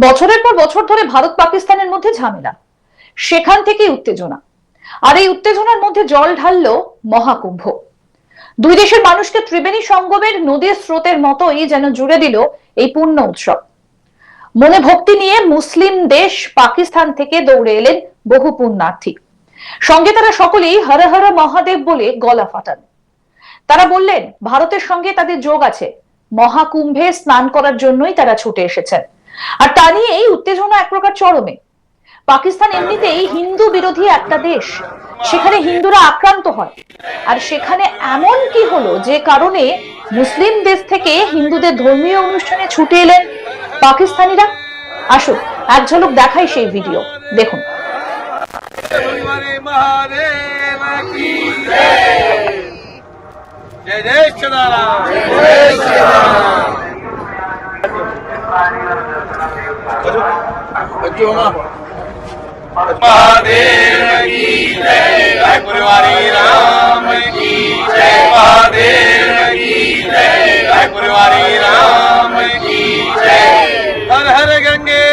বছরের পর বছর ধরে ভারত পাকিস্তানের মধ্যে ঝামেলা। সেখান থেকে উত্তেজনা। আর এই উত্তেজনার মধ্যে জল ঢাললো মহাকুম্ভ। দুই দেশের মানুষকে ত্রিবেণী সঙ্গমের নদীর স্রোতের মতোই যেন জুড়ে দিল এই পূর্ণ উৎসব। মনে ভক্তি নিয়ে মুসলিম দেশ পাকিস্তান থেকে দৌড়ে এলেন বহু পুণ্যার্থী। সঙ্গে তারা সকলেই হর হর মহাদেব বলে গলা ফাটান। তারা বললেন, ভারতের সঙ্গে তাদের যোগ আছে। মহাকুম্ভে স্নান করার জন্যই তারা ছুটে এসেছেন। আর তা নিয়ে এই উত্তেজনা এক প্রকার চরমে। পাকিস্তান এমনিতেই হিন্দু বিরোধী একটা দেশ। সেখানে হিন্দুরা আক্রান্ত হয়। আর সেখানে এমন কি হলো যে কারণে মুসলিম দেশ থেকে হিন্দুদের ধর্মীয় অনুষ্ঠানে ছুটে এলেন পাকিস্তানিরা? আসুক এক ঝলক দেখাই সেই ভিডিও। দেখুন। મહાદેવ. કી જય ગુરુવારી રામ કી જય મહાદેવ. કી જય ગુરુવારી રામ કી જય હર હર ગંગે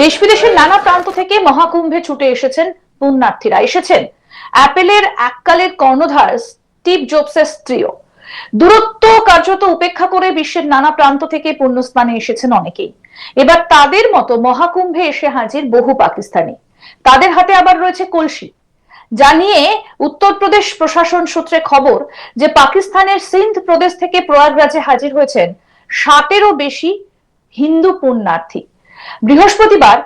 দেশ বিদেশের নানা প্রান্ত থেকে মহাকুম্ভে ছুটে এসেছেন পুণ্যার্থীরা। এসেছেন অ্যাপেলের এককালের কর্ণধার স্টিভ জবসের স্ত্রীও। দূরত্ব কার্যত উপেক্ষা করে বিশ্বের নানা প্রান্ত থেকে পুণ্যস্থানে এসেছেন অনেকেই। এবার তাদের মতো মহাকুম্ভে এসে হাজির বহু পাকিস্তানি। তাদের হাতে আবার রয়েছে কলসি। জানিয়ে উত্তরপ্রদেশ প্রশাসন সূত্রে খবর যে পাকিস্তানের সিন্ধ প্রদেশ থেকে প্রয়াগরাজে হাজির হয়েছেন ষাটেরও বেশি হিন্দু পুণ্যার্থী। বৃহস্পতিবার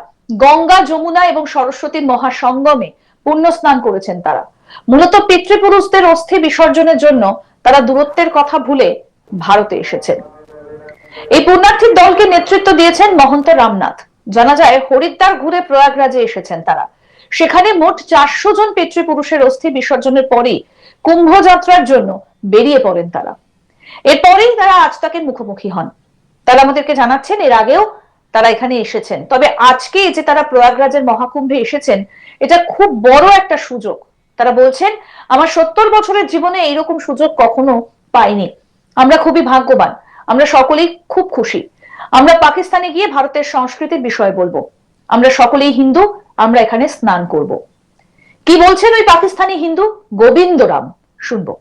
গঙ্গা, যমুনা এবং সরস্বতীর মহাসঙ্গমে পুণ্য স্নান করেছেন তারা। মূলত পিতৃপুরুষদের অস্থি বিসর্জনের জন্য তারা দূরত্বের কথা ভুলে ভারতে এসেছেন। এই পুণ্যার্থীর দলকে নেতৃত্ব দিয়েছেন মহন্ত রামনাথ। জানা যায়, হরিদ্বার ঘুরে প্রয়াগরাজে এসেছেন তারা। সেখানে মোট চারশো জন পিতৃপুরুষের অস্থি বিসর্জনের পরেই কুম্ভ যাত্রার জন্য বেরিয়ে পড়েন তারা। এরপরেই তারা আজ তাকে মুখোমুখি হন। তারা আমাদেরকে জানাচ্ছেন, এর আগেও তারা এখানে এসেছেন। তবে আজকে যে তারা প্রয়াগরাজের মহাকুম্ভে এসেছেন, এটা খুব বড় একটা সুযোগ। তারা বলছেন, আমার সত্তর বছরের জীবনে এইরকম সুযোগ কখনো পাইনি। আমরা খুবই ভাগ্যবান। আমরা সকলেই খুব খুশি। আমরা পাকিস্তানে গিয়ে ভারতের সংস্কৃতির বিষয়ে বলব। আমরা সকলেই হিন্দু, আমরা এখানে স্নান করব। কি বলছেন ওই পাকিস্তানি হিন্দু? গোবিন্দরাম। শুনব।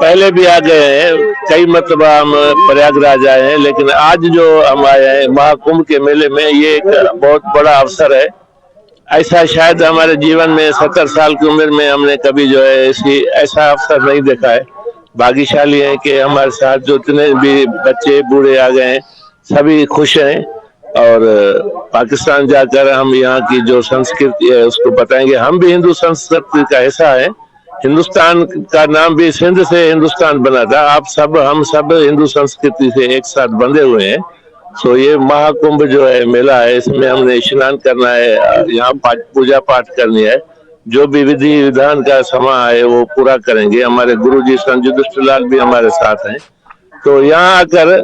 पहले भी आ गए हैं। कई मतलब हम प्रयागराज आए हैं, लेकिन आज जो हम आए हैं, महाकुंभ के मेले में ये एक बहुत बड़ा अवसर है। ऐसा शायद हमारे जीवन में सत्तर साल की उम्र में हमने कभी जो है ऐसी ऐसा अवसर नहीं देखा है। भाग्यशाली है कि हमारे साथ जो जितने भी बच्चे, बूढ़े आ गए हैं, सभी खुश हैं और पाकिस्तान जाकर हम यहाँ की जो संस्कृति है, उसको बताएँगे। हम भी हिंदू संस्कृति का ऐसा है। हिंदुस्तान का नाम भी सिंध से हिंदुस्तान बना था। आप सब, हम सब हिंदू संस्कृति से एक साथ बंधे हुए हैं। सो ये महाकुंभ जो है, मेला है, इसमें हमने स्नान करना है, यहाँ पूजा पाठ करनी है। जो भी विधि विधान का समा है, वो पूरा करेंगे। हमारे गुरु जी संजू दुष्टलाल भी हमारे साथ हैं। तो यहाँ आकर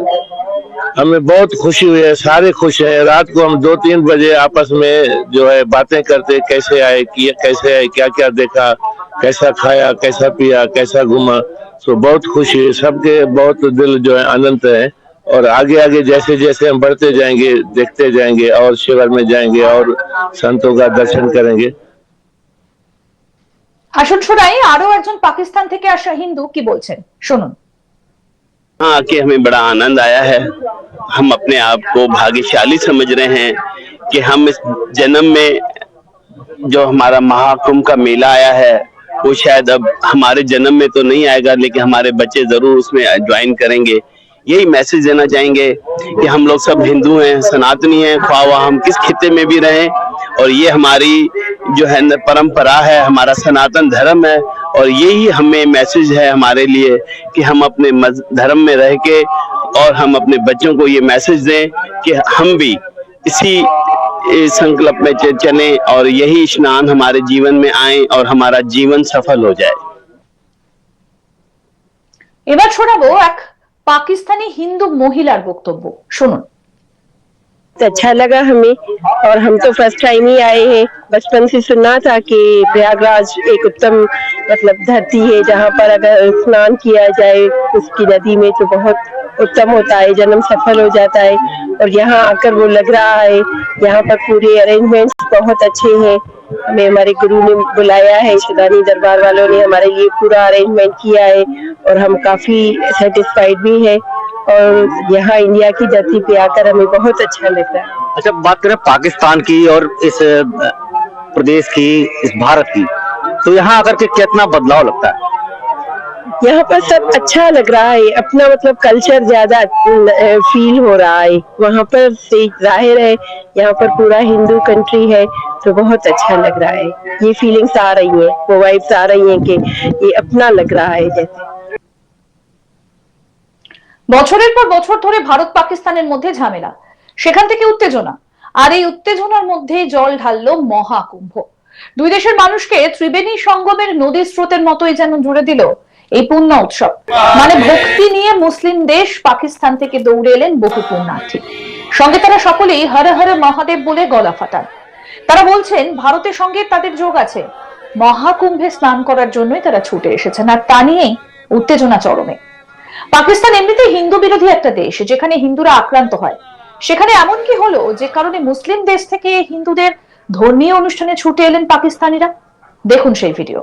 हमें बहुत खुशी हुई है सारे खुश हैं रात को हम दो तीन बजे आपस में जो है बातें करते कैसे आए किए कैसे आए क्या क्या देखा कैसा खाया कैसा पिया कैसा घूमा तो बहुत खुशी है सबके बहुत दिल जो है आनंद है और आगे आगे जैसे जैसे हम बढ़ते जाएंगे देखते जाएंगे और शिविर में जाएंगे और संतों का दर्शन करेंगे আসুন শোনাই আরো একজন পাকিস্তান থেকে আসা হিন্দু কি বলছেন শুনুন यहाँ आके हमें बड़ा आनंद आया है। हम अपने आप को भाग्यशाली समझ रहे हैं कि हम इस जन्म में जो हमारा महाकुंभ का मेला आया है, वो शायद अब हमारे जन्म में तो नहीं आएगा, लेकिन हमारे बच्चे ज़रूर उसमें ज्वाइन करेंगे। यही मैसेज देना चाहेंगे कि हम लोग सब हिंदू हैं, सनातनी हैं ख्वाह हम किस खिते में भी रहें, और ये हमारी जो है परंपरा है, हमारा सनातन धर्म है और यही हमें मैसेज है हमारे लिए कि हम अपने मज- धर्म में रह के और हम अपने बच्चों को ये मैसेज दें कि हम भी इसी इस संकल्प में च- चलें और यही स्नान हमारे जीवन में आए और हमारा जीवन सफल हो जाए এবার শোনাবো এক পাকিস্তানি হিন্দু মহিলার বক্তব্য শুনুন बहुत अच्छा लगा हमें। और हम तो फ़र्स्ट टाइम ही आए हैं। बचपन से सुना था कि प्रयागराज एक उत्तम मतलब धरती है, जहाँ पर अगर स्नान किया जाए, उसकी नदी में तो बहुत उत्तम होता है, जन्म सफल हो जाता है। और यहाँ आकर वो लग रहा है, यहाँ पर पूरे अरेंजमेंट्स बहुत अच्छे हैं। हमें हमारे गुरु ने बुलाया है सुदानी दरबार वालों ने हमारे लिए पूरा अरेंजमेंट किया है, और हम काफ़ी सेटिस्फाइड भी हैं। और यहाँ इंडिया की धरती पे आकर हमें बहुत अच्छा लग है। अच्छा बात करें पाकिस्तान की और इस प्रदेश की इस भारत की तो यहाँ आकर के कितना बदलाव लगता है? यहाँ पर सब अच्छा लग रहा है अपना मतलब कल्चर ज़्यादा फील हो रहा है। वहाँ पर से ज़ाहिर है यहाँ पर पूरा हिंदू कंट्री है तो बहुत अच्छा लग रहा है। ये फीलिंग्स आ रही है वो वाइब्स आ रही हैं कि ये अपना लग रहा है जैसे। বছরের পর বছর ধরে ভারত পাকিস্তানের মধ্যে ঝামেলা। সেখান থেকে উত্তেজনা। আর এই উত্তেজনার মধ্যে জল ঢাললো মহাকুম্ভ। দুই দেশের মানুষকে ত্রিবেণী সঙ্গমের নদীর স্রোতের মতোই যেন জুড়ে দিল এই পুণ্য উৎসব। মানে ভক্তি নিয়ে মুসলিম দেশ পাকিস্তান থেকে দৌড়ে এলেন বহু পুণ্যার্থী। সঙ্গে তারা সকলেই হরে হরে মহাদেব বলে গলা ফাটান। তারা বলছেন, ভারতের সঙ্গে তাদের যোগ আছে। মহাকুম্ভে স্নান করার জন্যই তারা ছুটে এসেছেন। আর তা নিয়েই উত্তেজনা চরমে। পাকিস্তান এমনিতে হিন্দু বিরোধী একটা দেশ, যেখানে হিন্দুরা আক্রান্ত হয়। সেখানে এমন কি হলো যে কারণে মুসলিম দেশ থেকে হিন্দুদের ধর্মীয় অনুষ্ঠানে ছুটে এলেন পাকিস্তানিরা। দেখুন সেই ভিডিও।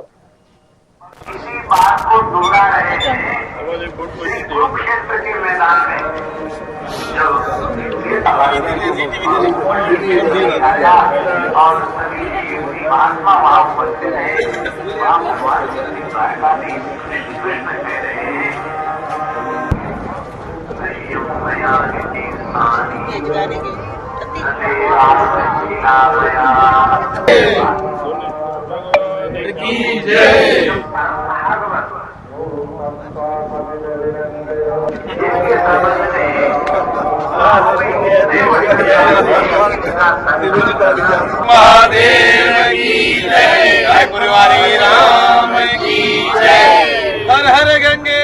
महादेव की जय जय गुरुवारी राम की जय हर हर गंगे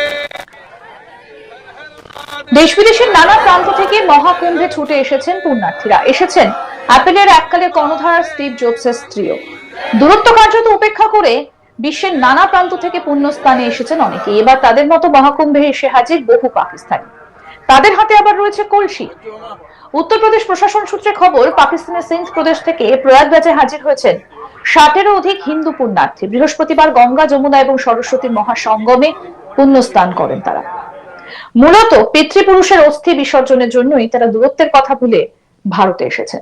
দেশ বিদেশের নানা প্রান্ত থেকে মহাকুম্ভে ছুটে এসেছেন পুণ্যার্থীরা এসেছেন অ্যাপেলের এককালের কর্ণধার স্টিভ জোবসের স্ত্রীও। দূরত্ব কার্যত উপেক্ষা করে বিশ্বের নানা প্রান্ত থেকে পুণ্যস্থানে এসেছেন অনেকে এবার তাদের মতো মহাকুম্ভে এসে হাজির বহু পাকিস্তানি। তাদের হাতে আবার রয়েছে কলসি। উত্তরপ্রদেশ প্রশাসন সূত্রে খবর, পাকিস্তানের সিন্ধ প্রদেশ থেকে প্রয়াগরাজে হাজির হয়েছেন ষাটেরও অধিক হিন্দু পুণ্যার্থী। বৃহস্পতিবার গঙ্গা, যমুনা এবং সরস্বতীর মহাসঙ্গমে পুণ্যস্নান করেন তারা। মূলত পিতৃপুরুষের অস্থি বিসর্জনের জন্যই তারা দূরত্বের কথা ভুলে ভারতে এসেছেন।